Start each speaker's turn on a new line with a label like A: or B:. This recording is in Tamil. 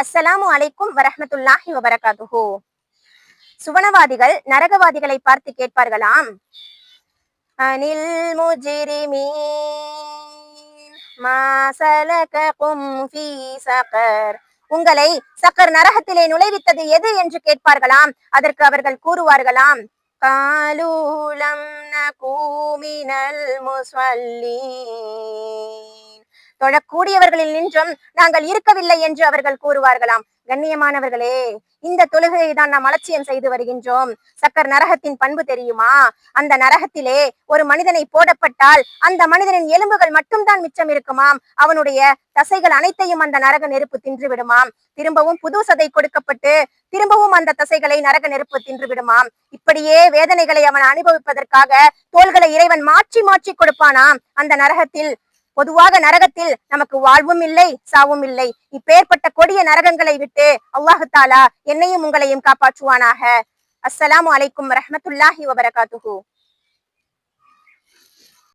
A: அஸ்ஸலாமு அலைக்கும் வரஹமத்துல்லாஹி வபரகாத்துஹு சுவனவாதிகள் நரகவாதிகளை பார்த்து கேட்பார்களாம். அனில் முஜ்ரிமீன் மா ஃபீ சகர். உங்களை சக்கர் நரகத்திலே நுழைவித்தது எது என்று கேட்பார்களாம். அதற்கு அவர்கள் கூறுவார்களாம். காலூலம் நகூமினல் முஸ்வல்லீன் தொழக்கூடியவர்களில் நின்றும் நாங்கள் இருக்கவில்லை என்று அவர்கள் கூறுவார்களாம். கண்ணியமானவர்களே இந்த தொழுகையை தான் நாம் அலட்சியம் செய்து வருகின்றோம். சக்கர் நரகத்தின் பண்பு தெரியுமா? அந்த நரகத்திலே ஒரு மனிதனை போடப்பட்டால் அந்த மனிதனின் எலும்புகள் மட்டும்தான் மிச்சம் இருக்குமாம். அவனுடைய தசைகள் அனைத்தையும் அந்த நரக நெருப்பு தின்று விடுமாம் திரும்பவும் புது சதை கொடுக்கப்பட்டு திரும்பவும் அந்த தசைகளை நரக நெருப்பு தின்று விடுமாம் இப்படியே வேதனைகளை அவன் அனுபவிப்பதற்காக தோள்களை இறைவன் மாற்றி மாற்றி கொடுப்பானாம். அந்த நரகத்தில் பொதுவாக நரகத்தில் நமக்கு வாழ்வும் இல்லை சாவும் இல்லை. இப்பேற்பட்ட கொடிய நரகங்களை விட்டு அல்லாஹு தாலா என்னையும் உங்களையும் காப்பாற்றுவானாக. அஸ்ஸலாமு அலைக்கும் ரஹமத்துல்லாஹி வபரகாத்துஹூ.